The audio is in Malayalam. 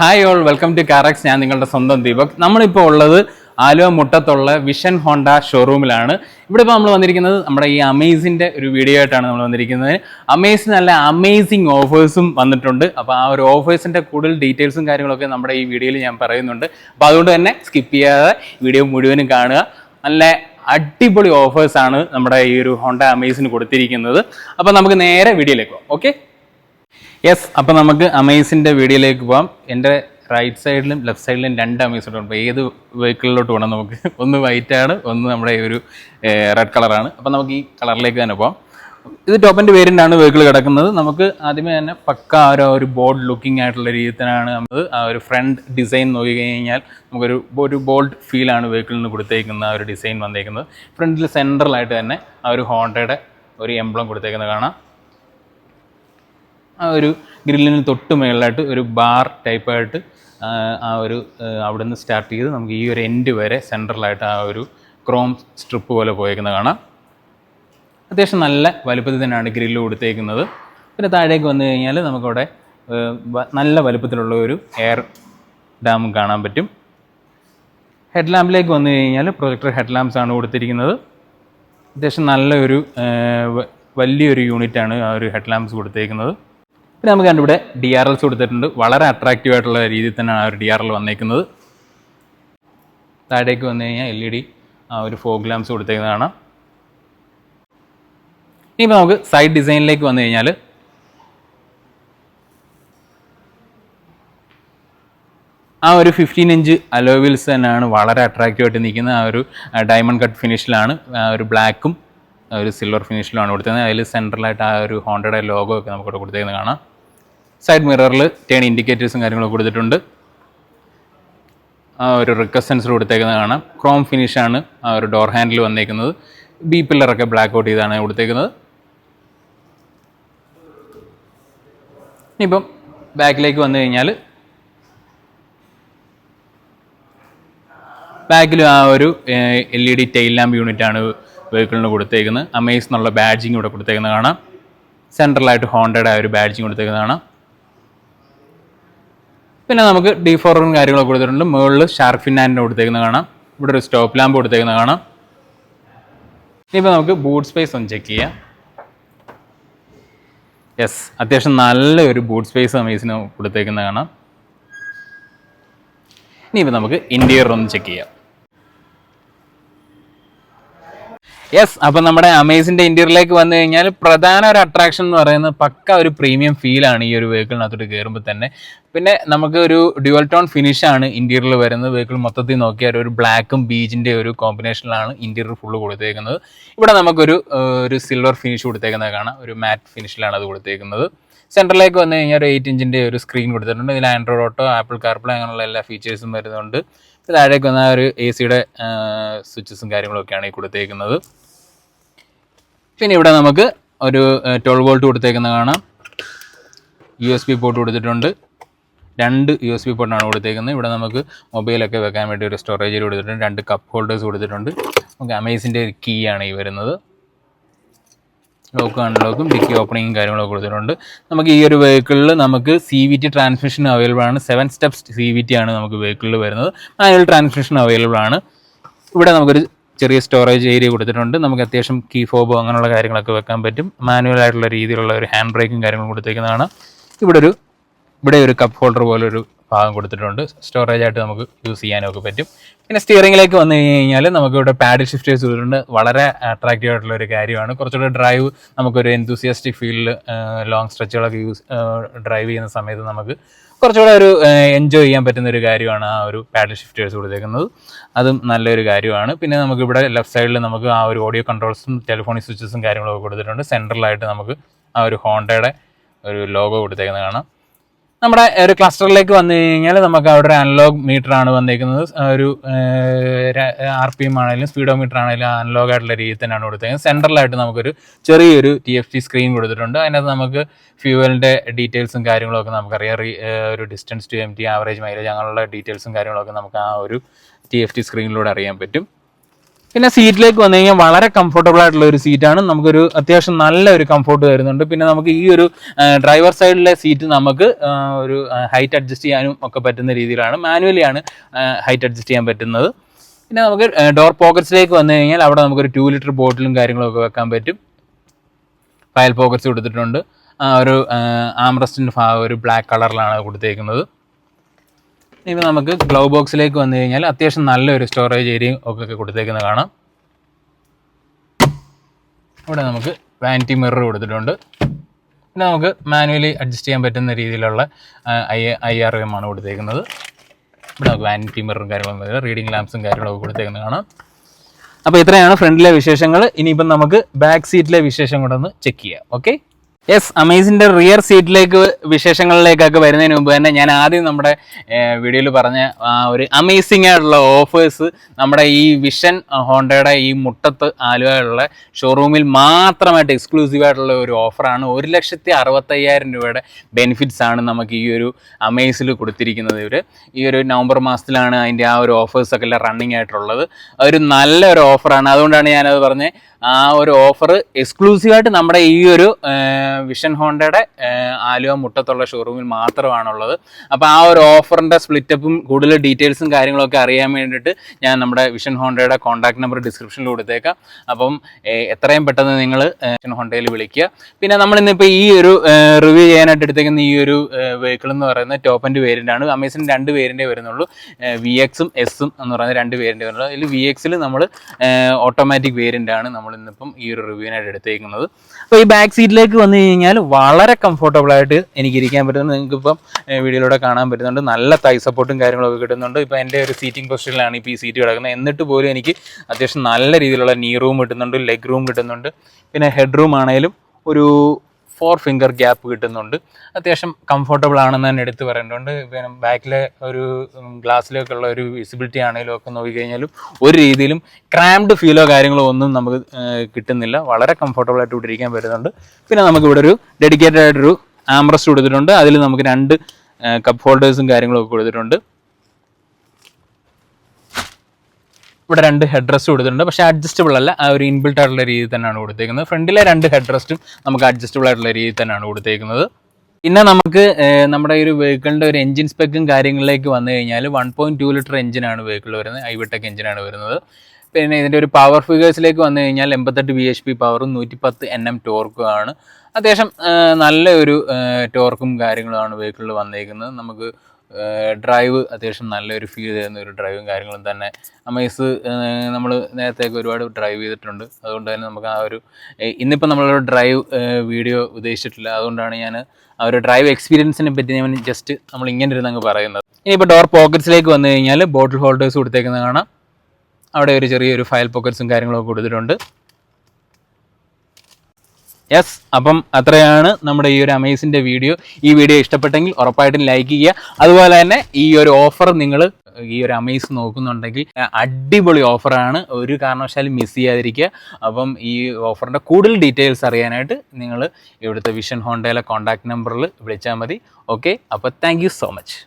Hi all welcome to Carax ഞാൻ നിങ്ങളുടെ സ്വന്തം ദീപക്. നമ്മളിപ്പോൾ ഉള്ളത് ആലുവ മുട്ടത്തുള്ള വിഷൻ ഹോണ്ട ഷോറൂമിലാണ് ഇവിടെ ഇപ്പോൾ നമ്മൾ വന്നിരിക്കുന്നത് നമ്മുടെ ഈ അമേസിന്റെ ഒരു വീഡിയോ ആയിട്ടാണ് നമ്മൾ വന്നിരിക്കുന്നത്. അമേസ് നല്ല അമേസിങ് ഓഫേഴ്സും വന്നിട്ടുണ്ട്. അപ്പോൾ ആ ഒരു ഓഫേഴ്സിന്റെ കൂടുതൽ ഡീറ്റെയിൽസും കാര്യങ്ങളൊക്കെ നമ്മുടെ ഈ വീഡിയോയിൽ ഞാൻ പറയുന്നുണ്ട്. അപ്പോൾ അതുകൊണ്ട് തന്നെ സ്കിപ്പ് ചെയ്യാതെ വീഡിയോ മുഴുവനും കാണുക. നല്ല അടിപൊളി ഓഫേഴ്സാണ് നമ്മുടെ ഈ ഒരു ഹോണ്ട അമേസിന് കൊടുത്തിരിക്കുന്നത്. അപ്പോൾ നമുക്ക് നേരെ വീഡിയോയിലേക്ക് പോകാം ഓക്കെ യെസ് അപ്പോൾ നമുക്ക് അമേസിന്റെ വീഡിയോയിലേക്ക് പോകാം എന്റെ റൈറ്റ് സൈഡിലും ലെഫ്റ്റ് സൈഡിലും രണ്ട് അമേസ് ഉണ്ട്. ഏത് വെഹിക്കിളിലോട്ട് പോകണം നമുക്ക്? ഒന്ന് വൈറ്റ് ആണ് ഒന്ന് നമ്മുടെ ഒരു റെഡ് കളറാണ് അപ്പോൾ നമുക്ക് ഈ കളറിലേക്ക് തന്നെ പോകാം ഇത് ടോപ്പ് ആൻഡ് വേരിയന്റ് വെഹിക്കിൾ കിടക്കുന്നത്. നമുക്ക് ആദ്യമേ തന്നെ പക്ക ആ ഒരു- ഒരു ബോൾഡ് ലുക്കിംഗ് ആയിട്ടുള്ള രീതിയിലാണ് നമ്മൾ ആ ഒരു ഫ്രണ്ട് ഡിസൈൻ നോക്കി കഴിഞ്ഞാൽ നമുക്കൊരു ഒരു ബോൾഡ് ഫീലാണ് വെഹിക്കിളിന് കൊടുത്തേക്കുന്ന ആ ഒരു ഡിസൈൻ വന്നേക്കുന്നത്. ഫ്രണ്ടിൽ സെൻട്രലായിട്ട് തന്നെ ആ ഒരു ഹോണ്ടയുടെ ഒരു എംബ്ലം കൊടുത്തേക്കുന്നത് കാണാം. ആ ഒരു ഗ്രില്ലിന് തൊട്ട് മുകളിലായിട്ട് ഒരു ബാർ ടൈപ്പായിട്ട് ആ ഒരു അവിടെ നിന്ന് സ്റ്റാർട്ട് ചെയ്ത് നമുക്ക് ഈ ഒരു എൻഡ് വരെ സെൻട്രലായിട്ട് ആ ഒരു ക്രോം സ്ട്രിപ്പ് പോലെ പോയേക്കുന്നത് കാണാം. അത്യാവശ്യം നല്ല വലുപ്പത്തിൽ തന്നെയാണ് ഗ്രില്ല് കൊടുത്തേക്കുന്നത്. പിന്നെ താഴേക്ക് വന്നു കഴിഞ്ഞാൽ നമുക്കവിടെ നല്ല വലുപ്പത്തിലുള്ള ഒരു എയർ ഡാം കാണാൻ പറ്റും. ഹെഡ് ലാമ്പിലേക്ക് വന്നു കഴിഞ്ഞാൽ പ്രൊജക്ടർ ഹെഡ് ലാമ്പ്സ് ആണ് കൊടുത്തിരിക്കുന്നത്. അത്യാവശ്യം നല്ലൊരു വലിയൊരു യൂണിറ്റാണ് ആ ഒരു ഹെഡ് ലാമ്പ്സ് കൊടുത്തേക്കുന്നത്. പിന്നെ നമുക്ക് കണ്ടിവിടെ ഡി ആർ എൽസ് കൊടുത്തിട്ടുണ്ട്. വളരെ അട്രാക്റ്റീവ് ആയിട്ടുള്ള രീതിയിൽ തന്നെയാണ് ആ ഒരു ഡി ആർ എൽ വന്നേക്കുന്നത്. താഴേക്ക് വന്നു കഴിഞ്ഞാൽ എൽ ഇ ഡി ഒരു ഫോഗ് ലാംസ് കൊടുത്തേക്കുന്നതാണ്. ഇനിയിപ്പോൾ നമുക്ക് സൈഡ് ഡിസൈനിലേക്ക് വന്നു കഴിഞ്ഞാൽ ആ ഒരു ഫിഫ്റ്റീൻ ഇഞ്ച് അലോവിൽസ് തന്നെയാണ് വളരെ അട്രാക്റ്റീവ് ആയിട്ട് നിൽക്കുന്ന ആ ഒരു ഡയമണ്ട് കട്ട് ഫിനിഷിലാണ് ഒരു ബ്ലാക്കും ഒരു സിൽവർ ഫിനിഷിലാണ് കൊടുത്തത് അതിൽ സെൻട്രലായിട്ട് ആ ഒരു ഹോണ്ടയുടെ ലോഗോ ഒക്കെ നമുക്കിവിടെ കൊടുത്തേക്കുന്നത് കാണാം സൈഡ് മിററിൽ ടേൺ ഇൻഡിക്കേറ്റേഴ്സും കാര്യങ്ങളും കൊടുത്തിട്ടുണ്ട്. ആ ഒരു റിക്വസ്റ്റ് സെൻസർ കൊടുത്തേക്കുന്നത് കാണാം ക്രോം ഫിനിഷാണ് ആ ഒരു ഡോർ ഹാൻഡിൽ വന്നേക്കുന്നത്. ബി പില്ലറൊക്കെ ബ്ലാക്ക് ഔട്ട് ചെയ്താണ് കൊടുത്തേക്കുന്നത്. ഇനിയിപ്പം ബാക്കിലേക്ക് വന്നു കഴിഞ്ഞാൽ ബാക്കിലും ആ ഒരു L E D tail lamp unit ആണ് വെഹിക്കിളിന് കൊടുത്തേക്കുന്നത്. അമേസ് എന്നുള്ള ബാഡ്ജിങ് ഇവിടെ കൊടുത്തേക്കുന്നത് കാണാം സെൻട്രലായിട്ട് ഹോണ്ടയുടെ ആ ഒരു ബാഡ്ജിങ് കൊടുത്തേക്കുന്നത് കാണാം പിന്നെ നമുക്ക് ഡി ഫോറും കാര്യങ്ങളൊക്കെ കൊടുത്തിട്ടുണ്ട്. മുകളിൽ ഷാർക്ക് ഫിന്നാന്റെ കൊടുത്തേക്കുന്നത് കാണാം. ഇവിടെ ഒരു സ്റ്റോപ്പ് ലാമ്പ് കൊടുത്തേക്കുന്നത് കാണാം. ഇനിയിപ്പോൾ നമുക്ക് ബൂട്ട് സ്പേസ് ഒന്ന് ചെക്ക് ചെയ്യാം. യെസ് അത്യാവശ്യം നല്ലൊരു ബൂട്ട് സ്പേസ് അമേസിന് കൊടുത്തേക്കുന്നത് കാണാം. ഇനിയിപ്പോൾ നമുക്ക് ഇന്റീരിയർ ഒന്ന് ചെക്ക് ചെയ്യാം. യെസ് അപ്പം നമ്മുടെ അമേസിന്റെ ഇന്റീരിയറിലേക്ക് വന്നു കഴിഞ്ഞാൽ പ്രധാന ഒരു അട്രാക്ഷൻ എന്ന് പറയുന്നത് പക്ക ഒരു പ്രീമിയം ഫീലാണ് ഈ ഒരു വെഹിക്കിളിനകത്തോട്ട് കയറുമ്പോൾ തന്നെ. പിന്നെ നമുക്ക് ഒരു ഡ്യുവൽ ടോൺ ഫിനിഷ് ആണ് ഇന്റീരിയറിൽ വരുന്നത്. വെഹിക്കിൾ മൊത്തത്തിൽ നോക്കിയാൽ ഒരു ബ്ലാക്കും ബീജിന്റെ ഒരു കോമ്പിനേഷനിലാണ് ഇന്റീരിയർ ഫുള്ള് കൊടുത്തേക്കുന്നത്. ഇവിടെ നമുക്കൊരു ഒരു സിൽവർ ഫിനിഷ് കൊടുത്തേക്കുന്നത് കാണാം. ഒരു മാറ്റ് ഫിനിഷിലാണ് അത് കൊടുത്തേക്കുന്നത്. സെന്ററിലേക്ക് വന്നു കഴിഞ്ഞാൽ ഒരു എയ്റ്റ് ഇഞ്ചിന്റെ ഒരു സ്ക്രീൻ കൊടുത്തിട്ടുണ്ട്. ഇതിൽ ആൻഡ്രോയിഡ് ഓട്ടോ ആപ്പിൾ കാർപ്ലേ അങ്ങനെയുള്ള എല്ലാ ഫീച്ചേഴ്സും വരുന്നുണ്ട്. താഴേക്ക് വന്ന ഒരു എ സിയുടെ സ്വിച്ചസും കാര്യങ്ങളൊക്കെയാണ് ഈ കൊടുത്തേക്കുന്നത്. പിന്നെ ഇവിടെ നമുക്ക് ഒരു ട്വൽവ് വോൾട്ട് കൊടുത്തേക്കുന്ന കാണാം. യു എസ് ബി പോർട്ട് കൊടുത്തിട്ടുണ്ട്. രണ്ട് യു എസ് ബി പോർട്ടാണ് കൊടുത്തേക്കുന്നത്. ഇവിടെ നമുക്ക് മൊബൈലൊക്കെ വെക്കാൻ വേണ്ടി ഒരു സ്റ്റോറേജ് കൊടുത്തിട്ടുണ്ട്. രണ്ട് കപ്പ് ഹോൾഡേഴ്സ് കൊടുത്തിട്ടുണ്ട്. നമുക്ക് അമേസിന്റെ കീ ആണ് ഈ വരുന്നത്. ലോക്കും അൺലോക്കും ഡിക്കി ഓപ്പണിങ്ങും കാര്യങ്ങളൊക്കെ കൊടുത്തിട്ടുണ്ട്. നമുക്ക് ഈ ഒരു വെഹിക്കിളിൽ നമുക്ക് C V T transmission available ആണ്. Seven steps C V T ആണ് നമുക്ക് വെഹിക്കിളിൽ വരുന്നത്. മാനുവൽ ട്രാൻസ്മിഷൻ അവൈലബിൾ ആണ്. ഇവിടെ നമുക്കൊരു ചെറിയ സ്റ്റോറേജ് ഏരിയ കൊടുത്തിട്ടുണ്ട്. നമുക്ക് അത്യാവശ്യം കീ ഫോബോ അങ്ങനെയുള്ള കാര്യങ്ങളൊക്കെ വെക്കാൻ പറ്റും. മാനുവൽ ആയിട്ടുള്ള രീതിയിലുള്ള ഒരു ഹാൻഡ് ബ്രേക്കും കാര്യങ്ങളും കൊടുത്തേക്കുന്നതാണ്. ഇവിടെ ഒരു ഇവിടെ ഒരു കപ്പ് ഹോൾഡർ പോലെ ഒരു ഭാഗം കൊടുത്തിട്ടുണ്ട്. സ്റ്റോറേജ് ആയിട്ട് നമുക്ക് യൂസ് ചെയ്യാനൊക്കെ പറ്റും. പിന്നെ സ്റ്റിയറിംഗിലേക്ക് വന്നു കഴിഞ്ഞാൽ നമുക്ക് ഇവിടെ പാഡിൽ ഷിഫ്റ്റേഴ്സ് ചെയ്തിട്ടുണ്ട് വളരെ അട്രാക്റ്റീവ് ആയിട്ടുള്ള ഒരു കാര്യമാണ്. കുറച്ചുകൂടെ ഡ്രൈവ് നമുക്കൊരു എൻതൂസിയാസ്റ്റിക് ഫീലിൽ ലോങ് സ്ട്രെച്ചുകളൊക്കെ യൂസ് ഡ്രൈവ് ചെയ്യുന്ന സമയത്ത് നമുക്ക് കുറച്ചുകൂടെ ഒരു എൻജോയ് ചെയ്യാൻ പറ്റുന്ന ഒരു കാര്യമാണ് ആ ഒരു പാഡിൽ ഷിഫ്റ്റേഴ്സ് കൊടുത്തേക്കുന്നത്. അതും നല്ലൊരു കാര്യമാണ്. പിന്നെ നമുക്ക് ഇവിടെ ലെഫ്റ്റ് സൈഡിൽ നമുക്ക് ആ ഒരു ഓഡിയോ കൺട്രോൾസും ടെലിഫോണിക് സ്വിച്ചസും കാര്യങ്ങളൊക്കെ കൊടുത്തിട്ടുണ്ട്. സെൻട്രലായിട്ട് നമുക്ക് ആ ഒരു ഹോണ്ടയുടെ ഒരു ലോഗോ കൊടുത്തേക്കുന്നത് കാണാം. നമ്മുടെ ഒരു ക്ലസ്റ്ററിലേക്ക് വന്നു കഴിഞ്ഞാൽ നമുക്ക് അവിടെ ഒരു അനലോഗ് മീറ്റർ ആണ് വന്നിരിക്കുന്നത് ഒരു ആർ പി എം ആണെങ്കിലും സ്പീഡോ മീറ്റർ ആണെങ്കിലും അനലോഗ് ആയിട്ടുള്ള രീതിയിൽ തന്നെയാണ് കൊടുത്തേക്കുന്നത്. സെൻട്രലായിട്ട് നമുക്കൊരു ചെറിയൊരു ടി എഫ് ടി സ്ക്രീൻ കൊടുത്തിട്ടുണ്ട്. അതിനകത്ത് നമുക്ക് ഫ്യൂവലിന്റെ ഡീറ്റെയിൽസും കാര്യങ്ങളൊക്കെ നമുക്കറിയാം. ഒരു distance to empty average mileage അങ്ങനെയുള്ള ഡീറ്റെയിൽസും കാര്യങ്ങളൊക്കെ നമുക്ക് ആ ഒരു ടി എഫ് ടി സ്ക്രീനിലൂടെ അറിയാൻ പറ്റും. പിന്നെ സീറ്റിലേക്ക് വന്നു കഴിഞ്ഞാൽ വളരെ കംഫർട്ടബിൾ ആയിട്ടുള്ള ഒരു സീറ്റാണ് നമുക്കൊരു അത്യാവശ്യം നല്ല ഒരു കംഫർട്ട് വരുന്നുണ്ട് പിന്നെ നമുക്ക് ഈ ഒരു ഡ്രൈവർ സൈഡിലെ സീറ്റ് നമുക്ക് ഒരു ഹൈറ്റ് അഡ്ജസ്റ്റ് ചെയ്യാനും ഒക്കെ പറ്റുന്ന രീതിയിലാണ് മാനുവലി ആണ് ഹൈറ്റ് അഡ്ജസ്റ്റ് ചെയ്യാൻ പറ്റുന്നത്. പിന്നെ നമുക്ക് ഡോർ പോക്കറ്റ്സിലേക്ക് വന്നു കഴിഞ്ഞാൽ അവിടെ നമുക്കൊരു ടു ലിറ്റർ ബോട്ടിലും കാര്യങ്ങളൊക്കെ വെക്കാൻ പറ്റും. ഫയൽ പോക്കറ്റ്സ് കൊടുത്തിട്ടുണ്ട്. ഒരു ആംറസ്റ്റിന്റെ ഭാഗം ഒരു ബ്ലാക്ക് കളറിലാണ് കൊടുത്തേക്കുന്നത്. ഇനി നമുക്ക് ഗ്ലൗ ബോക്സിലേക്ക് വന്നു കഴിഞ്ഞാൽ അത്യാവശ്യം നല്ലൊരു സ്റ്റോറേജ് ഏരിയയും ഒക്കെ കൊടുത്തേക്കുന്നത് കാണാം. ഇവിടെ നമുക്ക് വാനിറ്റി മിറർ കൊടുത്തിട്ടുണ്ട്. പിന്നെ നമുക്ക് മാനുവലി അഡ്ജസ്റ്റ് ചെയ്യാൻ പറ്റുന്ന രീതിയിലുള്ള ഐ ഐ ആർ എം ആണ് കൊടുത്തേക്കുന്നത്. ഇവിടെ നമുക്ക് വാനിറ്റി മിററും കാര്യങ്ങളും റീഡിംഗ് ലാംപ്സും കാര്യങ്ങളൊക്കെ കൊടുത്തേക്കുന്നത് കാണാം. അപ്പോൾ ഇത്രയാണ് ഫ്രണ്ടിലെ വിശേഷങ്ങൾ. ഇനിയിപ്പം നമുക്ക് ബാക്ക് സീറ്റിലെ വിശേഷം കൂടെ ഒന്ന് ചെക്ക് ചെയ്യാം. ഓക്കെ യെസ് അമേസിന്റെ റിയർ സീറ്റിലേക്ക് വിശേഷങ്ങളിലേക്കൊക്കെ വരുന്നതിന് മുമ്പ് തന്നെ ഞാൻ ആദ്യം നമ്മുടെ വീഡിയോയിൽ പറഞ്ഞ ഒരു അമേസിംഗ് ആയിട്ടുള്ള ഓഫേഴ്സ് നമ്മുടെ ഈ വിഷൻ ഹോണ്ടയുടെ ഈ മുട്ടത്ത് ആലുവയുള്ള ഷോറൂമിൽ മാത്രമായിട്ട് എക്സ്ക്ലൂസീവ് ആയിട്ടുള്ള ഒരു ഓഫറാണ് ഒരു ലക്ഷത്തി അറുപത്തയ്യായിരം രൂപയുടെ ബെനിഫിറ്റ്സ് ആണ് നമുക്ക് ഈ ഒരു അമേസിൽ കൊടുത്തിരിക്കുന്നത് ഇവർ ഈ ഒരു നവംബർ മാസത്തിലാണ് അതിന്റെ ആ ഒരു ഓഫേഴ്സൊക്കെ എല്ലാം റണ്ണിങ് ആയിട്ടുള്ളത്. ഒരു നല്ലൊരു ഓഫറാണ് അതുകൊണ്ടാണ് ഞാനത് പറഞ്ഞത് ആ ഒരു ഓഫർ എക്സ്ക്ലൂസീവായിട്ട് നമ്മുടെ ഈ ഒരു വിഷൻ ഹോണ്ടയുടെ ആലുവ മുട്ടത്തുള്ള ഷോറൂമിൽ മാത്രമാണുള്ളത്. അപ്പോൾ ആ ഒരു ഓഫറിന്റെ സ്പ്ലിറ്റപ്പും കൂടുതൽ ഡീറ്റെയിൽസും കാര്യങ്ങളൊക്കെ അറിയാൻ വേണ്ടിയിട്ട് ഞാൻ നമ്മുടെ വിഷൻ ഹോണ്ടയുടെ കോൺടാക്ട് നമ്പർ ഡിസ്ക്രിപ്ഷനിൽ കൊടുത്തേക്കാം. അപ്പം എത്രയും പെട്ടെന്ന് നിങ്ങൾ വിഷൻ ഹോണ്ടയിൽ വിളിക്കുക. പിന്നെ നമ്മൾ ഇന്നിപ്പോൾ ഈ ഒരു റിവ്യൂ ചെയ്യാനായിട്ട് എടുത്തേക്കുന്ന ഈ ഒരു വെഹിക്കിൾ എന്ന് പറയുന്നത് ടോപ്പ് ആൻഡ് വേരിയന്റ് ആണ്. അമേസിന് രണ്ട് പേരിന്റെ വരുന്നുള്ളൂ. വി എക്സും എസും എന്ന് പറയുന്ന രണ്ട് വേരിയന്റ് വരുന്നുള്ളൂ. അതിൽ വി എക്സിൽ നമ്മൾ ഓട്ടോമാറ്റിക് വേരിയന്റ് ആണ് നമ്മൾ ഇന്നിപ്പം ഈ ഒരു റിവ്യൂവിനായിട്ട് എടുത്തേക്കുന്നത്. അപ്പോൾ ഈ ബാക്ക് സീറ്റിലേക്ക് വന്നു കഴിഞ്ഞാൽ വളരെ കംഫർട്ടബിൾ ആയിട്ട് എനിക്ക് ഇരിക്കാൻ പറ്റുന്നത് നിങ്ങൾക്ക് ഇപ്പം വീഡിയോയിലൂടെ കാണാൻ പറ്റുന്നുണ്ട്. നല്ല തൈ സപ്പോർട്ടും കാര്യങ്ങളൊക്കെ കിട്ടുന്നുണ്ട്. ഇപ്പോൾ എന്റെ ഒരു സീറ്റിംഗ് പൊസിഷനിലാണ് ഇപ്പോൾ ഈ സീറ്റ് കിടക്കുന്നത്. എന്നിട്ട് പോലും എനിക്ക് അത്യാവശ്യം നല്ല രീതിയിലുള്ള നീ റൂം കിട്ടുന്നുണ്ട് ലെഗ് റൂം കിട്ടുന്നുണ്ട്. പിന്നെ ഹെഡ് റൂം ആണെങ്കിലും ഒരു ഫോർ ഫിംഗർ ഗ്യാപ്പ് കിട്ടുന്നുണ്ട്. അത്യാവശ്യം കംഫർട്ടബിൾ ആണെന്ന് തന്നെ എടുത്ത് പറയേണ്ടതുണ്ട്. പിന്നെ ബാക്കിലെ ഒരു ഗ്ലാസ്സിലൊക്കെ ഉള്ള ഒരു വിസിബിലിറ്റി ആണെങ്കിലും ഒക്കെ നോക്കിക്കഴിഞ്ഞാലും ഒരു രീതിയിലും ക്രാംഡ് ഫീലോ കാര്യങ്ങളോ ഒന്നും നമുക്ക് കിട്ടുന്നില്ല. വളരെ കംഫർട്ടബിൾ ആയിട്ട് ഇവിടെ ഇരിക്കാൻ പറ്റുന്നുണ്ട്. പിന്നെ നമുക്ക് ഇവിടെ ഒരു ഡെഡിക്കേറ്റഡ് ആയിട്ടൊരു ആംബ്രസ്റ്റ് കൊടുത്തിട്ടുണ്ട്. അതിൽ നമുക്ക് രണ്ട് കപ്പ് ഹോൾഡേഴ്സും കാര്യങ്ങളും ഒക്കെ കൊടുത്തിട്ടുണ്ട്. ഇവിടെ രണ്ട് ഹെഡ് റെസ്റ്റ് കൊടുത്തിട്ടുണ്ട്. പക്ഷേ അഡ്ജസ്റ്റബിൾ അല്ല. ആ ഒരു ഇൻബിൽട്ട് ആയിട്ടുള്ള രീതിയിൽ തന്നെയാണ് കൊടുത്തേക്കുന്നത്. ഫ്രണ്ടിലെ രണ്ട് ഹെഡ് റെസ്റ്റും നമുക്ക് അഡ്ജസ്റ്റബിൾ ആയിട്ടുള്ള രീതിയിൽ തന്നെയാണ് കൊടുത്തേക്കുന്നത്. പിന്നെ നമുക്ക് നമ്മുടെ ഈ ഒരു വെഹിക്കിളിന്റെ ഒരു എഞ്ചിൻ സ്പെക്കും കാര്യങ്ങളിലേക്ക് വന്നു കഴിഞ്ഞാൽ വൺ പോയിന്റ് ടു ലിറ്റർ എഞ്ചിനാണ് വെഹിക്കിൾ വരുന്നത്. ഐവിടെക് എഞ്ചിനാണ് വരുന്നത്. പിന്നെ ഇതിന്റെ ഒരു പവർ ഫിഗേഴ്സിലേക്ക് വന്നു കഴിഞ്ഞാൽ എൺപത്തെട്ട് ബി എച്ച് പി പവറും നൂറ്റി പത്ത് എൻ എം ടോർക്കും ആണ്. അത്യാവശ്യം നല്ലൊരു ടോർക്കും കാര്യങ്ങളുമാണ് വെഹിക്കിളിൽ വന്നേക്കുന്നത്. നമുക്ക് ഡ്രൈവ് അത്യാവശ്യം നല്ലൊരു ഫീൽ ചെയ്യുന്ന ഒരു ഡ്രൈവും കാര്യങ്ങളും തന്നെ. അമേസ് നമ്മൾ നേരത്തേക്ക് ഒരുപാട് ഡ്രൈവ് ചെയ്തിട്ടുണ്ട്. അതുകൊണ്ട് തന്നെ നമുക്ക് ആ ഒരു ഇന്നിപ്പോൾ നമ്മളൊരു ഡ്രൈവ് വീഡിയോ ഉദ്ദേശിച്ചിട്ടില്ല. അതുകൊണ്ടാണ് ഞാൻ ആ ഒരു ഡ്രൈവ് എക്സ്പീരിയൻസിനെ പറ്റി ഞാൻ ജസ്റ്റ് നമ്മൾ ഇങ്ങനെ ഇരുന്ന് അങ്ങ് പറയുന്നത്. ഇനിയിപ്പോൾ ഡോർ പോക്കറ്റ്സിലേക്ക് വന്നു കഴിഞ്ഞാൽ ബോട്ടിൽ ഹോൾഡേഴ്സ് കൊടുത്തേക്കുന്നത് കാണാം. അവിടെ ഒരു ചെറിയൊരു ഫയൽ പോക്കറ്റ്സും കാര്യങ്ങളൊക്കെ കൊടുത്തിട്ടുണ്ട്. യെസ് അപ്പം അത്രയാണ് നമ്മുടെ ഈ ഒരു അമേസിന്റെ വീഡിയോ ഈ വീഡിയോ ഇഷ്ടപ്പെട്ടെങ്കിൽ ഉറപ്പായിട്ടും ലൈക്ക് ചെയ്യുക. അതുപോലെ തന്നെ ഈ ഒരു ഓഫർ നിങ്ങൾ ഈ ഒരു അമേസ് നോക്കുന്നുണ്ടെങ്കിൽ അടിപൊളി ഓഫറാണ് ഒരു കാരണവശാലും മിസ് ചെയ്യാതിരിക്കുക. അപ്പം ഈ ഓഫറിന്റെ കൂടുതൽ ഡീറ്റെയിൽസ് അറിയാനായിട്ട് നിങ്ങൾ ഇവിടുത്തെ വിഷൻ ഹോണ്ടയിലെ കോൺടാക്ട് നമ്പറിൽ വിളിച്ചാൽ മതി. ഓക്കെ അപ്പോൾ താങ്ക് സോ മച്ച്